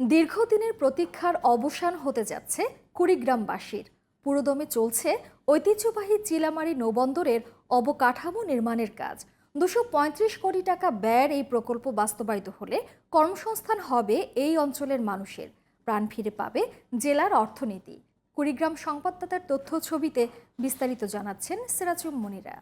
দীর্ঘদিনের প্রতীক্ষার অবসান হতে যাচ্ছে কুড়িগ্রামবাসীর। পুরোদমে চলছে ঐতিহ্যবাহী চিলামারি নৌবন্দরের অবকাঠামো নির্মাণের কাজ। দুশো কোটি টাকা ব্যয়ের এই প্রকল্প বাস্তবায়িত হলে কর্মসংস্থান হবে এই অঞ্চলের মানুষের। প্রাণ ফিরে পাবে জেলার অর্থনীতি। কুড়িগ্রাম সংবাদদাতার তথ্য ছবিতে বিস্তারিত জানাচ্ছেন সিরাজুম মনিরা।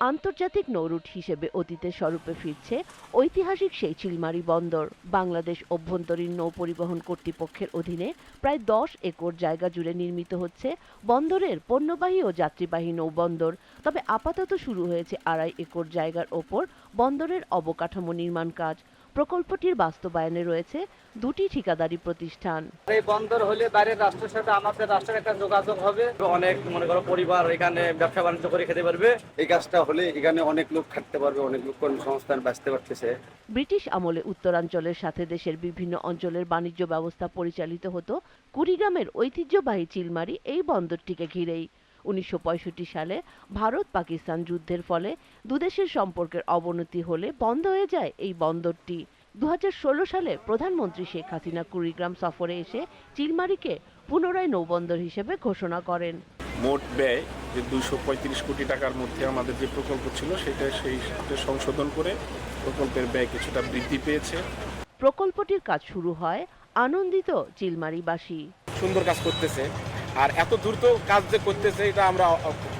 আন্তর্জাতিক নৌরুট হিসেবে অতীতের স্বরূপে ফিরছে ঐতিহাসিক সেই চিলমারি বন্দর। বাংলাদেশ অভ্যন্তরীণ নৌ পরিবহন কর্তৃপক্ষের অধীনে প্রায় দশ একর জায়গা জুড়ে নির্মিত হচ্ছে বন্দরের পণ্যবাহী ও যাত্রীবাহী নৌবন্দর তবে আপাতত শুরু হয়েছে আড়াই একর জায়গার ওপর বন্দরের অবকাঠামো নির্মাণ কাজ। প্রকল্পটির বাস্তবায়নে রয়েছে দুটি ঠিকাদারি প্রতিষ্ঠান। এই বন্দর হলে বাইরের রাষ্ট্রের সাথে আমাদের রাষ্ট্রের একটা যোগাযোগ হবে। অনেক মনে করো পরিবার এখানে ব্যবসা বাণিজ্য করে খেতে পারবে। এই কাজটা হলে এখানে অনেক লোক থাকতে পারবে অনেক লোক কর্মসংস্থান বাঁচতে পারতেছে। ব্রিটিশ আমলে উত্তরাঞ্চলের সাথে দেশের বিভিন্ন অঞ্চলের বাণিজ্য ব্যবস্থা পরিচালিত হতো। কুড়িগ্রামের ঐতিহ্যবাহী চিলমারি এই বন্দরটিকে ঘিরেই। উনিশশো পঁয়ষট্টি সালে ভারত পাকিস্তান যুদ্ধের ফলে দুদেশের সম্পর্কের অবনতি হলে বন্ধ হয়ে যায় এই বন্দরটি। দুহাজার ষোলো সালে প্রধানমন্ত্রী শেখ হাসিনা কুড়িগ্রাম সফরে এসে চিলমারিকে পুনরায় নৌবন্দর হিসেবে ঘোষণা করেন। মোট ব্যয় যে দুইশো পঁয়ত্রিশ কোটি টাকার মধ্যে আমাদের যে প্রকল্প ছিল সেটা সেই সাথে সংশোধন করে প্রকল্পের ব্যয় কিছুটা বৃদ্ধি পেয়েছে। প্রকল্পটির কাজ শুরু হয় আনন্দিত চিলমারিবাসী। সুন্দর কাজ করতেছে। আর এত দ্রুত কাজ যে করতেছে এটা আমরা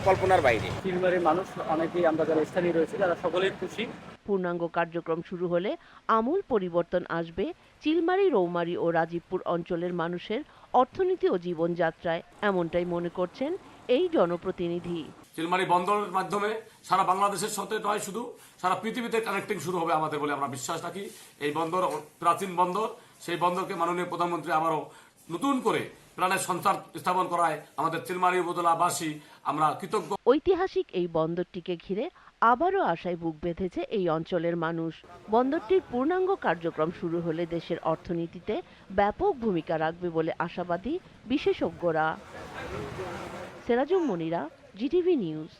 কল্পনার বাইরে। তিনবারের মানুষ অনেকেই আমরা যারা স্থানীয় রয়েছে তারা সকলেই খুশি। পূর্ণাঙ্গ কার্যক্রম শুরু হলে আমূল পরিবর্তন আসবে চিলমারি রৌমারি ও রাজীবপুর অঞ্চলের মানুষের অর্থনীতি ও জীবনযাত্রায় এমনটাই মনে করছেন এই জনপ্রতিনিধি। চিলমারি বন্দরের মাধ্যমে সারা বাংলাদেশের সাথে নয় শুধু সারা পৃথিবীতে কানেক্টিং শুরু হবে আমাদের বলে আমরা বিশ্বাস রাখি। এই বন্দর প্রাচীন বন্দর সেই বন্দরকে মাননীয় প্রধানমন্ত্রী আবারও নতুন করে প্রাণের সঞ্চার স্থাপন করায় আমাদের চিলমারি উপজেলাবাসী আমরা কৃতজ্ঞ। ঐতিহাসিক এই বন্দরটিকে ঘিরে আবারও আশায় বুক বেঁধেছে এই অঞ্চলের মানুষ। বন্দরটির পূর্ণাঙ্গ কার্যক্রম শুরু হলে দেশের অর্থনীতিতে ব্যাপক ভূমিকা রাখবে বলে আশাবাদী বিশেষজ্ঞরা। Serajum Monira, GTV news.